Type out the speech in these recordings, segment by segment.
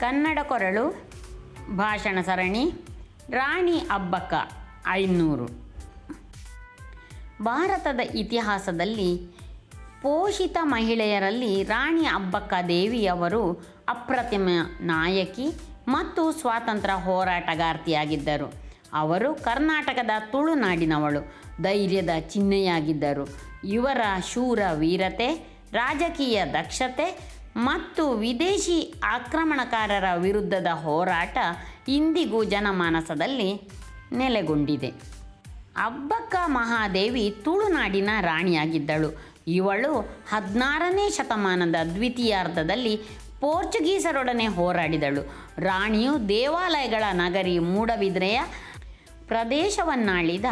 ಕನ್ನಡ ಕೊರಳು, ಭಾಷಣ ಸರಣಿ, ರಾಣಿ ಅಬ್ಬಕ್ಕ, ಐನೂರು. ಭಾರತದ ಇತಿಹಾಸದಲ್ಲಿ ಪೋಷಿತ ಮಹಿಳೆಯರಲ್ಲಿ ರಾಣಿ ಅಬ್ಬಕ್ಕ ದೇವಿಯವರು ಅಪ್ರತಿಮ ನಾಯಕಿ ಮತ್ತು ಸ್ವಾತಂತ್ರ್ಯ ಹೋರಾಟಗಾರ್ತಿಯಾಗಿದ್ದರು. ಅವರು ಕರ್ನಾಟಕದ ತುಳುನಾಡಿನವಳು, ಧೈರ್ಯದ ಚಿಹ್ನೆಯಾಗಿದ್ದರು. ಇವರ ಶೂರ ವೀರತೆ, ರಾಜಕೀಯ ದಕ್ಷತೆ ಮತ್ತು ವಿದೇಶಿ ಆಕ್ರಮಣಕಾರರ ವಿರುದ್ಧದ ಹೋರಾಟ ಇಂದಿಗೂ ಜನಮಾನಸದಲ್ಲಿ ನೆಲೆಗೊಂಡಿದೆ. ಅಬ್ಬಕ್ಕ ಮಹಾದೇವಿ ತುಳುನಾಡಿನ ರಾಣಿಯಾಗಿದ್ದಳು. ಇವಳು ಹದಿನಾರನೇ ಶತಮಾನದ ದ್ವಿತೀಯಾರ್ಧದಲ್ಲಿ ಪೋರ್ಚುಗೀಸರೊಡನೆ ಹೋರಾಡಿದಳು. ರಾಣಿಯು ದೇವಾಲಯಗಳ ನಗರಿ ಮೂಡಬಿದ್ರೆಯ ಪ್ರದೇಶವನ್ನಾಳಿದ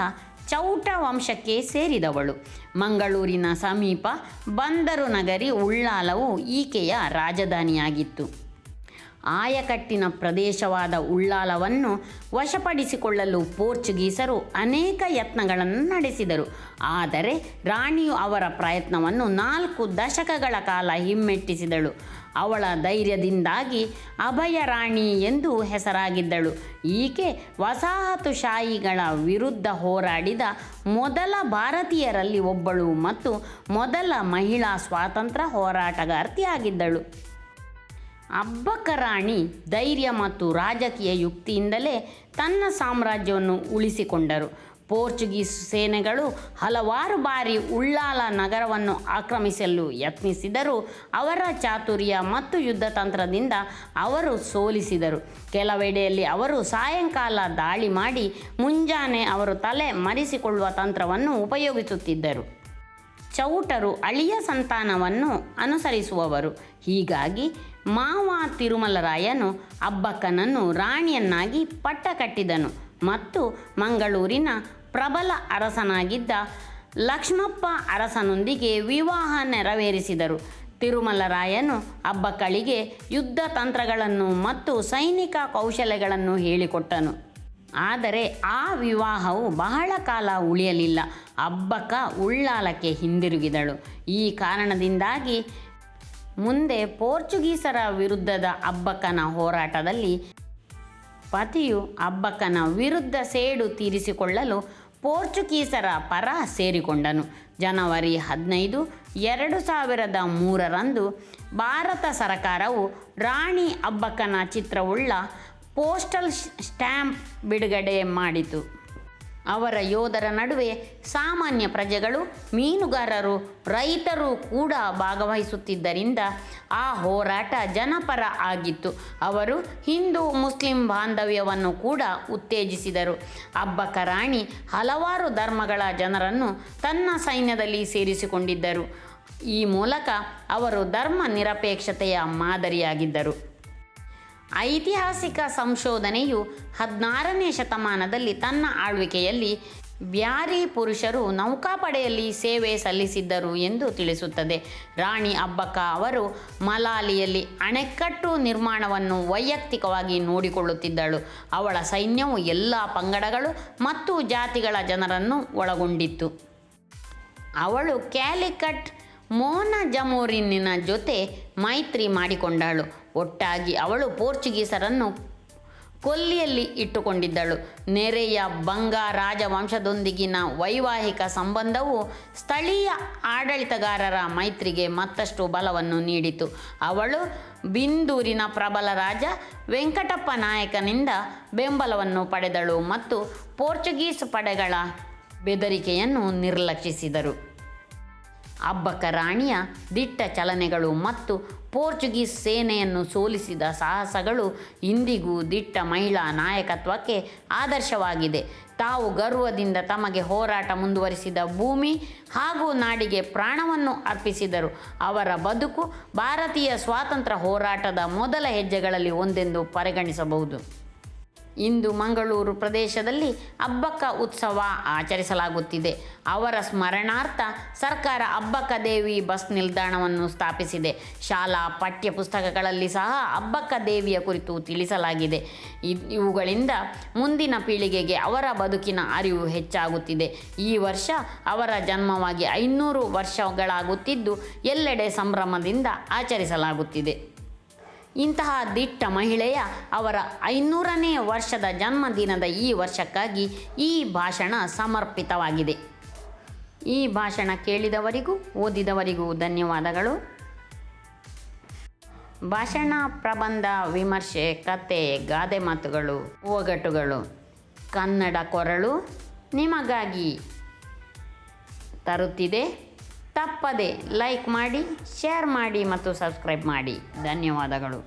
ಚೌಟ ವಂಶಕ್ಕೆ ಸೇರಿದವಳು. ಮಂಗಳೂರಿನ ಸಮೀಪ ಬಂದರು ನಗರಿ ಉಳ್ಳಾಲವು ಈಕೆಯ ರಾಜಧಾನಿಯಾಗಿತ್ತು. ಆಯಕಟ್ಟಿನ ಪ್ರದೇಶವಾದ ಉಳ್ಳಾಲವನ್ನು ವಶಪಡಿಸಿಕೊಳ್ಳಲು ಪೋರ್ಚುಗೀಸರು ಅನೇಕ ಯತ್ನಗಳನ್ನು ನಡೆಸಿದರು. ಆದರೆ ರಾಣಿಯು ಅವರ ಪ್ರಯತ್ನವನ್ನು ನಾಲ್ಕು ದಶಕಗಳ ಕಾಲ ಹಿಮ್ಮೆಟ್ಟಿಸಿದಳು. ಅವಳ ಧೈರ್ಯದಿಂದಾಗಿ ಅಭಯ ರಾಣಿ ಎಂದು ಹೆಸರಾಗಿದ್ದಳು. ಈಕೆ ವಸಾಹತುಶಾಹಿಗಳ ವಿರುದ್ಧ ಹೋರಾಡಿದ ಮೊದಲ ಭಾರತೀಯರಲ್ಲಿ ಒಬ್ಬಳು ಮತ್ತು ಮೊದಲ ಮಹಿಳಾ ಸ್ವಾತಂತ್ರ್ಯ ಹೋರಾಟಗಾರ್ತಿಯಾಗಿದ್ದಳು. ಅಬ್ಬಕ್ಕ ರಾಣಿ ಧೈರ್ಯ ಮತ್ತು ರಾಜಕೀಯ ಯುಕ್ತಿಯಿಂದಲೇ ತನ್ನ ಸಾಮ್ರಾಜ್ಯವನ್ನು ಉಳಿಸಿಕೊಂಡರು. ಪೋರ್ಚುಗೀಸ್ ಸೇನೆಗಳು ಹಲವಾರು ಬಾರಿ ಉಳ್ಳಾಲ ನಗರವನ್ನು ಆಕ್ರಮಿಸಲು ಯತ್ನಿಸಿದರೂ ಅವರ ಚಾತುರ್ಯ ಮತ್ತು ಯುದ್ಧ ತಂತ್ರದಿಂದ ಅವರು ಸೋಲಿಸಿದರು. ಕೆಲವೆಡೆಯಲ್ಲಿ ಅವರು ಸಾಯಂಕಾಲ ದಾಳಿ ಮಾಡಿ ಮುಂಜಾನೆ ಅವರು ತಲೆ ಮರೆಸಿಕೊಳ್ಳುವ ತಂತ್ರವನ್ನು ಉಪಯೋಗಿಸುತ್ತಿದ್ದರು. ಚೌಟರು ಅಳಿಯ ಸಂತಾನವನ್ನು ಅನುಸರಿಸುವವರು. ಹೀಗಾಗಿ ಮಾವ ತಿರುಮಲರಾಯನು ಅಬ್ಬಕ್ಕನನ್ನು ರಾಣಿಯನ್ನಾಗಿ ಪಟ್ಟ ಕಟ್ಟಿದನು ಮತ್ತು ಮಂಗಳೂರಿನ ಪ್ರಬಲ ಅರಸನಾಗಿದ್ದ ಲಕ್ಷ್ಮಪ್ಪ ಅರಸನೊಂದಿಗೆ ವಿವಾಹ ನೆರವೇರಿಸಿದರು. ತಿರುಮಲರಾಯನು ಅಬ್ಬಕ್ಕಳಿಗೆ ಯುದ್ಧ ತಂತ್ರಗಳನ್ನು ಮತ್ತು ಸೈನಿಕ ಕೌಶಲ್ಯಗಳನ್ನು ಹೇಳಿಕೊಟ್ಟನು. ಆದರೆ ಆ ವಿವಾಹವು ಬಹಳ ಕಾಲ ಉಳಿಯಲಿಲ್ಲ. ಅಬ್ಬಕ್ಕ ಉಳ್ಳಾಲಕ್ಕೆ ಹಿಂದಿರುಗಿದಳು. ಈ ಕಾರಣದಿಂದಾಗಿ ಮುಂದೆ ಪೋರ್ಚುಗೀಸರ ವಿರುದ್ಧದ ಅಬ್ಬಕ್ಕನ ಹೋರಾಟದಲ್ಲಿ ಪತಿಯು ಅಬ್ಬಕ್ಕನ ವಿರುದ್ಧ ಸೇಡು ತೀರಿಸಿಕೊಳ್ಳಲು ಪೋರ್ಚುಗೀಸರ ಪರ ಸೇರಿಕೊಂಡನು. ಜನವರಿ ಹದಿನೈದು, ಎರಡು ಸಾವಿರದ ಮೂರರಂದು ಭಾರತ ಸರಕಾರವು ರಾಣಿ ಅಬ್ಬಕ್ಕನ ಚಿತ್ರವುಳ್ಳ ಪೋಸ್ಟಲ್ ಸ್ಟ್ಯಾಂಪ್ ಬಿಡುಗಡೆ ಮಾಡಿತು. ಅವರ ಯೋಧರ ನಡುವೆ ಸಾಮಾನ್ಯ ಪ್ರಜೆಗಳು, ಮೀನುಗಾರರು, ರೈತರು ಕೂಡ ಭಾಗವಹಿಸುತ್ತಿದ್ದರಿಂದ ಆ ಹೋರಾಟ ಜನಪರ ಆಗಿತ್ತು. ಅವರು ಹಿಂದೂ, ಮುಸ್ಲಿಂ ಬಾಂಧವ್ಯವನ್ನು ಕೂಡ ಉತ್ತೇಜಿಸಿದರು. ಅಬ್ಬಕ್ಕ ರಾಣಿ ಹಲವಾರು ಧರ್ಮಗಳ ಜನರನ್ನು ತನ್ನ ಸೈನ್ಯದಲ್ಲಿ ಸೇರಿಸಿಕೊಂಡಿದ್ದರು. ಈ ಮೂಲಕ ಅವರು ಧರ್ಮ ನಿರಪೇಕ್ಷತೆಯ ಮಾದರಿಯಾಗಿದ್ದರು. ಐತಿಹಾಸಿಕ ಸಂಶೋಧನೆಯು ಹದಿನಾರನೇ ಶತಮಾನದಲ್ಲಿ ತನ್ನ ಆಳ್ವಿಕೆಯಲ್ಲಿ ಬ್ಯಾರಿ ಪುರುಷರು ನೌಕಾಪಡೆಯಲ್ಲಿ ಸೇವೆ ಸಲ್ಲಿಸಿದ್ದರು ಎಂದು ತಿಳಿಸುತ್ತದೆ. ರಾಣಿ ಅಬ್ಬಕ್ಕ ಅವರು ಮಲಾಲಿಯಲ್ಲಿ ಅಣೆಕಟ್ಟು ನಿರ್ಮಾಣವನ್ನು ವೈಯಕ್ತಿಕವಾಗಿ ನೋಡಿಕೊಳ್ಳುತ್ತಿದ್ದಳು. ಅವಳ ಸೈನ್ಯವು ಎಲ್ಲ ಪಂಗಡಗಳು ಮತ್ತು ಜಾತಿಗಳ ಜನರನ್ನು ಒಳಗೊಂಡಿತ್ತು. ಅವಳು ಕ್ಯಾಲಿಕಟ್ ಮೋನ ಜಮೋರಿನಿನ ಜೊತೆ ಮೈತ್ರಿ ಮಾಡಿಕೊಂಡಳು. ಒಟ್ಟಾಗಿ ಅವಳು ಪೋರ್ಚುಗೀಸರನ್ನು ಕೊಲ್ಲಿಯಲ್ಲಿ ಇಟ್ಟುಕೊಂಡಿದ್ದಳು. ನೆರೆಯ ಬಂಗ ರಾಜವಂಶದೊಂದಿಗಿನ ವೈವಾಹಿಕ ಸಂಬಂಧವು ಸ್ಥಳೀಯ ಆಡಳಿತಗಾರರ ಮೈತ್ರಿಗೆ ಮತ್ತಷ್ಟು ಬಲವನ್ನು ನೀಡಿತು. ಅವಳು ಬಿಂದೂರಿನ ಪ್ರಬಲ ರಾಜ ವೆಂಕಟಪ್ಪ ನಾಯಕನಿಂದ ಬೆಂಬಲವನ್ನು ಪಡೆದಳು ಮತ್ತು ಪೋರ್ಚುಗೀಸ್ ಪಡೆಗಳ ಬೆದರಿಕೆಯನ್ನು ನಿರ್ಲಕ್ಷಿಸಿದರು. ಅಬ್ಬಕ್ಕ ರಾಣಿಯ ದಿಟ್ಟ ಚಲನೆಗಳು ಮತ್ತು ಪೋರ್ಚುಗೀಸ್ ಸೇನೆಯನ್ನು ಸೋಲಿಸಿದ ಸಾಹಸಗಳು ಇಂದಿಗೂ ದಿಟ್ಟ ಮಹಿಳಾ ನಾಯಕತ್ವಕ್ಕೆ ಆದರ್ಶವಾಗಿದೆ. ತಾವು ಗರ್ವದಿಂದ ತಮಗೆ ಹೋರಾಟ ಮುಂದುವರಿಸಿದ ಭೂಮಿ ಹಾಗೂ ನಾಡಿಗೆ ಪ್ರಾಣವನ್ನು ಅರ್ಪಿಸಿದರು. ಅವರ ಬದುಕು ಭಾರತೀಯ ಸ್ವಾತಂತ್ರ್ಯ ಹೋರಾಟದ ಮೊದಲ ಹೆಜ್ಜೆಗಳಲ್ಲಿ ಒಂದೆಂದು ಪರಿಗಣಿಸಬಹುದು. ಇಂದು ಮಂಗಳೂರು ಪ್ರದೇಶದಲ್ಲಿ ಅಬ್ಬಕ್ಕ ಉತ್ಸವ ಆಚರಿಸಲಾಗುತ್ತಿದೆ. ಅವರ ಸ್ಮರಣಾರ್ಥ ಸರ್ಕಾರ ಅಬ್ಬಕ್ಕ ದೇವಿ ಬಸ್ ನಿಲ್ದಾಣವನ್ನು ಸ್ಥಾಪಿಸಿದೆ. ಶಾಲಾ ಪಠ್ಯ ಪುಸ್ತಕಗಳಲ್ಲಿ ಸಹ ಅಬ್ಬಕ್ಕ ದೇವಿಯ ಕುರಿತು ತಿಳಿಸಲಾಗಿದೆ. ಇವುಗಳಿಂದ ಮುಂದಿನ ಪೀಳಿಗೆಗೆ ಅವರ ಬದುಕಿನ ಅರಿವು ಹೆಚ್ಚಾಗುತ್ತಿದೆ. ಈ ವರ್ಷ ಅವರ ಜನ್ಮವಾಗಿ ಐನೂರು ವರ್ಷಗಳಾಗುತ್ತಿದ್ದು, ಎಲ್ಲೆಡೆ ಸಂಭ್ರಮದಿಂದ ಆಚರಿಸಲಾಗುತ್ತಿದೆ. ಇಂತಹ ದಿಟ್ಟ ಮಹಿಳೆಯ ಅವರ ಐನೂರನೇ ವರ್ಷದ ಜನ್ಮದಿನದ ಈ ವರ್ಷಕ್ಕಾಗಿ ಈ ಭಾಷಣ ಸಮರ್ಪಿತವಾಗಿದೆ. ಈ ಭಾಷಣ ಕೇಳಿದವರಿಗೂ, ಓದಿದವರಿಗೂ ಧನ್ಯವಾದಗಳು. ಭಾಷಣ ಪ್ರಬಂಧ ವಿಮರ್ಶೆ, ಕತೆ, ಗಾದೆ ಮಾತುಗಳು, ಒಗಟುಗಳು, ಕನ್ನಡ ಕೊರಳು ನಿಮಗಾಗಿ ತರುತ್ತಿದೆ. ತಪ್ಪದೆ ಲೈಕ್ ಮಾಡಿ ಶೇರ್ ಮಾಡಿ ಮತ್ತು ಸಬ್ಸ್ಕ್ರೈಬ್ ಮಾಡಿ. ಧನ್ಯವಾದಗಳು.